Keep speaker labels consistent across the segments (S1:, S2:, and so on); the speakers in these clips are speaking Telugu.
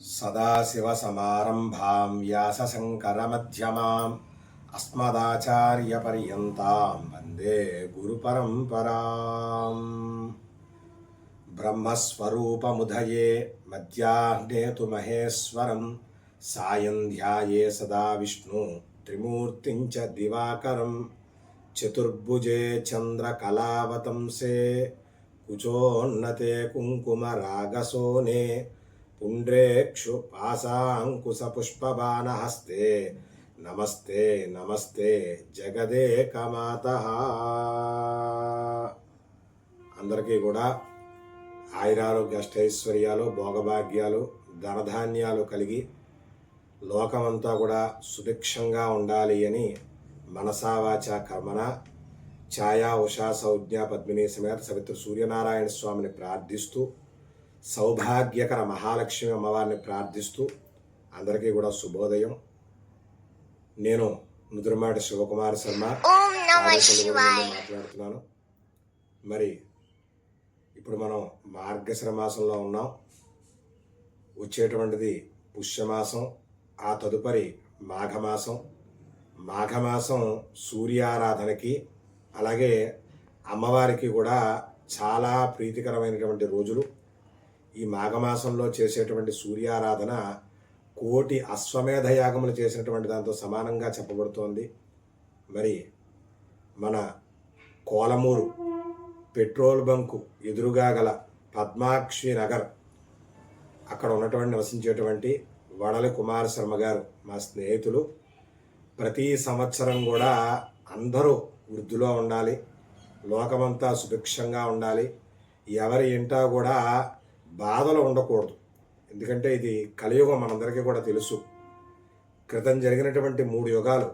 S1: సదాశివసమారంభాం వ్యాసశంకరమధ్యమాం అస్మదాచార్యపర్యంతం వందే గురుపరంపరాం బ్రహ్మస్వరూపముదయే మధ్యాహ్నేతు మహేశ్వరం సాయం ధ్యాయే సదా విష్ణు త్రిమూర్తించ దివాకరం చతుర్భుజే చంద్రకళావతంసే కుచోన్నతే కుంకుమరాగసోనే पुण्ड्रेक्षु पासाङ्कुशपुष्पबाणहस्ते నమస్తే నమస్తే జగదేకమాత అందరికీ కూడా ఆయురారోగ్య అష్టైశ్వర్యాలు భోగభాగ్యాలు ధనధాన్యాలు కలిగి లోకమంతా కూడా సుభిక్షంగా ఉండాలి అని మనసావాచ కర్మన ఛాయా ఉషా సౌజ్ఞ పద్మిని సమేత సవిత్ర సూర్యనారాయణ స్వామిని ప్రార్థిస్తూ సౌభాగ్యకర మహాలక్ష్మి అమ్మవారిని ప్రార్థిస్తూ అందరికీ కూడా శుభోదయం. నేను ముదురుమాటి శివకుమార్ శర్మ. మాట్లాడుతున్నాను. మరి ఇప్పుడు మనం మార్గశిర మాసంలో ఉన్నాం. వచ్చేటువంటిది పుష్యమాసం ఆ తదుపరి మాఘమాసం. మాఘమాసం సూర్యారాధనకి అలాగే అమ్మవారికి కూడా చాలా ప్రీతికరమైనటువంటి రోజులు. ఈ మాఘమాసంలో చేసేటువంటి సూర్యారాధన కోటి అశ్వమేధ యాగములు చేసినటువంటి దాంతో సమానంగా చెప్పబడుతోంది. మరి మన కోలమూరు పెట్రోల్ బంకు ఎదురుగా గల పద్మాక్షి నగర్ అక్కడ ఉన్నటువంటి నివసించేటువంటి వడలి కుమార్ శర్మ గారు మా స్నేహితులు. ప్రతి సంవత్సరం కూడా అందరూ వృద్ధిలో ఉండాలి. లోకమంతా సుభిక్షంగా ఉండాలి. ఎవరి ఇంటా కూడా బాధలు ఉండకూడదు. ఎందుకంటే ఇది కలియుగం మనందరికీ కూడా తెలుసు. క్రితం జరిగినటువంటి మూడు యుగాలు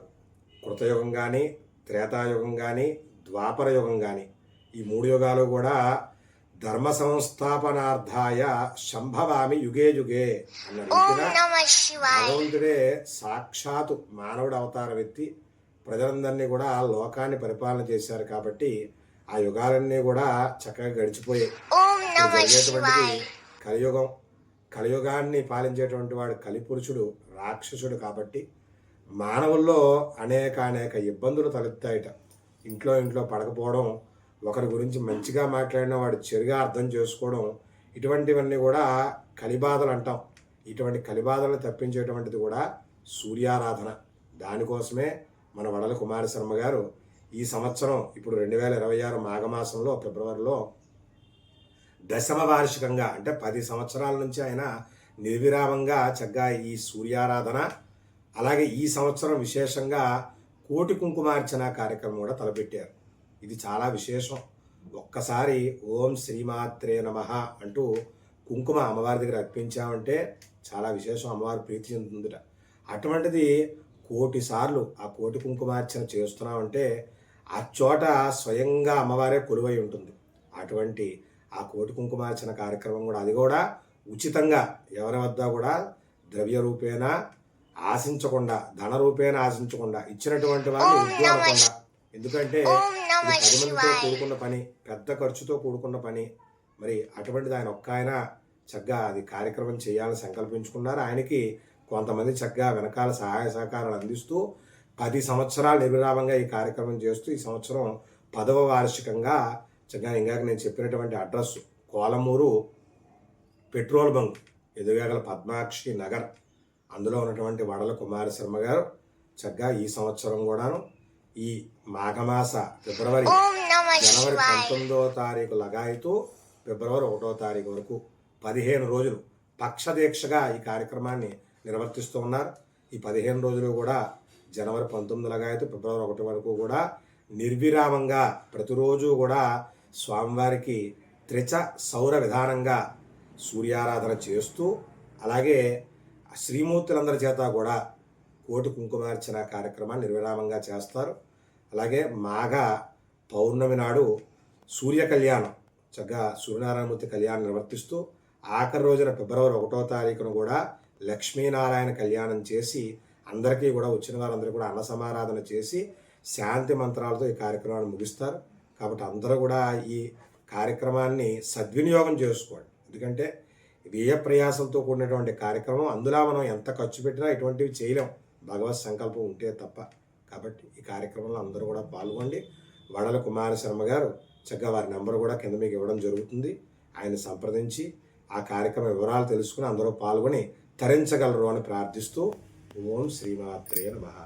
S1: కృతయుగం కానీ త్రేతాయుగం కానీ ద్వాపర యుగం కానీ ఈ మూడు యుగాలు కూడా ధర్మ సంస్థాపనార్థాయ సంభవామి యుగే యుగే అన్న రీతిగా భగవంతుడే సాక్షాత్తు మానవుడు అవతారం ఎత్తి ప్రజలందరినీ కూడా లోకాన్ని పరిపాలన చేశారు కాబట్టి ఆ యుగాలన్నీ కూడా చక్కగా గడిచిపోయాయి. జరిగేటువంటిది కలియుగం. కలియుగాన్ని పాలించేటువంటి వాడు కలిపురుషుడు రాక్షసుడు కాబట్టి మానవుల్లో అనేక అనేక ఇబ్బందులు తలెత్తాయట. ఇంట్లో ఇంట్లో పడకపోవడం ఒకరి గురించి మంచిగా మాట్లాడిన వాడు చెరుగా అర్థం చేసుకోవడం ఇటువంటివన్నీ కూడా కలిబాధలు అంటాం. ఇటువంటి కలిబాధలను తప్పించేటువంటిది కూడా సూర్యారాధన. దానికోసమే మన వడల కుమార శర్మ గారు ఈ సంవత్సరం ఇప్పుడు రెండు వేల ఇరవై ఆరు మాఘమాసంలో ఫిబ్రవరిలో దశమ వార్షికంగా అంటే పది సంవత్సరాల నుంచి ఆయన నిర్విరామంగా చక్కగా ఈ సూర్యారాధన అలాగే ఈ సంవత్సరం విశేషంగా కోటి కుంకుమార్చన కార్యక్రమం కూడా తలపెట్టారు. ఇది చాలా విశేషం. ఒక్కసారి ఓం శ్రీమాత్రే నమ అంటూ కుంకుమ అమ్మవారి దగ్గర అర్పించామంటే చాలా విశేషం. అమ్మవారి ప్రీతి చెందుతుందిట. అటువంటిది కోటి సార్లు ఆ కోటి కుంకుమార్చన చేస్తున్నామంటే ఆ చోట స్వయంగా అమ్మవారే కొలువై ఉంటుంది. అటువంటి ఆ కోటి కుంకుమార్చన కార్యక్రమం కూడా అది కూడా ఉచితంగా ఎవరి వద్ద కూడా ద్రవ్య రూపేణ ఆశించకుండా ధన రూపేణ ఆశించకుండా ఇచ్చినటువంటి
S2: నమః
S1: అనకుండా ఎందుకంటే ఇది పది మందితో
S2: శివాయ.
S1: కూడుకున్న పని పెద్ద ఖర్చుతో కూడుకున్న పని మరి అటువంటిది ఆయన ఒక్క ఆయన చక్కగా అది కార్యక్రమం చేయాలని సంకల్పించుకున్నారు. ఆయనకి కొంతమంది చక్కగా వెనకాల సహాయ సహకారాలు అందిస్తూ పది సంవత్సరాలు నిర్విరామంగా ఈ కార్యక్రమం చేస్తూ ఈ సంవత్సరం పదవ వార్షికంగా చక్కగా ఇందాక నేను చెప్పినటువంటి అడ్రస్ కోలమూరు పెట్రోల్ బంక్ ఎదురుగల పద్మాక్షి నగర్. అందులో ఉన్నటువంటి వడల కుమార శర్మ గారు చక్కగా ఈ సంవత్సరం కూడాను ఈ మాఘమాస ఫిబ్రవరి జనవరి పంతొమ్మిదవ తారీఖు లగాయతూ ఫిబ్రవరి ఒకటో తారీఖు వరకు పదిహేను రోజులు పక్షదీక్షగా ఈ కార్యక్రమాన్ని నిర్వర్తిస్తూ ఉన్నారు ఈ పదిహేను రోజులు కూడా జనవరి పంతొమ్మిది లగాయతూ ఫిబ్రవరి ఒకటి వరకు కూడా నిర్విరామంగా ప్రతిరోజు కూడా స్వామివారికి త్రిచ సౌర విధానంగా సూర్యారాధన చేస్తూ అలాగే శ్రీమూర్తులందరి చేత కూడా కోటి కుంకుమార్చన కార్యక్రమాన్ని నిర్విరామంగా చేస్తారు. అలాగే మాఘ పౌర్ణమి నాడు సూర్య కళ్యాణం చక్కగా సూర్యనారాయణమూర్తి కళ్యాణం నిర్వర్తిస్తూ ఆఖరి రోజున ఫిబ్రవరి ఒకటో తారీఖున కూడా లక్ష్మీనారాయణ కళ్యాణం చేసి అందరికీ కూడా వచ్చిన వారందరూ కూడా అన్న సమారాధన చేసి శాంతి మంత్రాలతో ఈ కార్యక్రమాన్ని ముగిస్తారు. కాబట్టి అందరూ కూడా ఈ కార్యక్రమాన్ని సద్వినియోగం చేసుకోండి. ఎందుకంటే వ్యయ ప్రయాసంతో కూడినటువంటి కార్యక్రమం అందులో మనం ఎంత ఖర్చు పెట్టినా ఇటువంటివి చేయలేం. భగవత్ సంకల్పం ఉంటే తప్ప. కాబట్టి ఈ కార్యక్రమంలో అందరూ కూడా పాల్గొండి. వడల కుమార శర్మ గారు చక్కగా వారి నెంబర్ కూడా కింద మీకు ఇవ్వడం జరుగుతుంది. ఆయన సంప్రదించి ఆ కార్యక్రమ వివరాలు తెలుసుకుని అందరూ పాల్గొని తరించగలరు అని ప్రార్థిస్తూ ఓం శ్రీమాత్రే మహా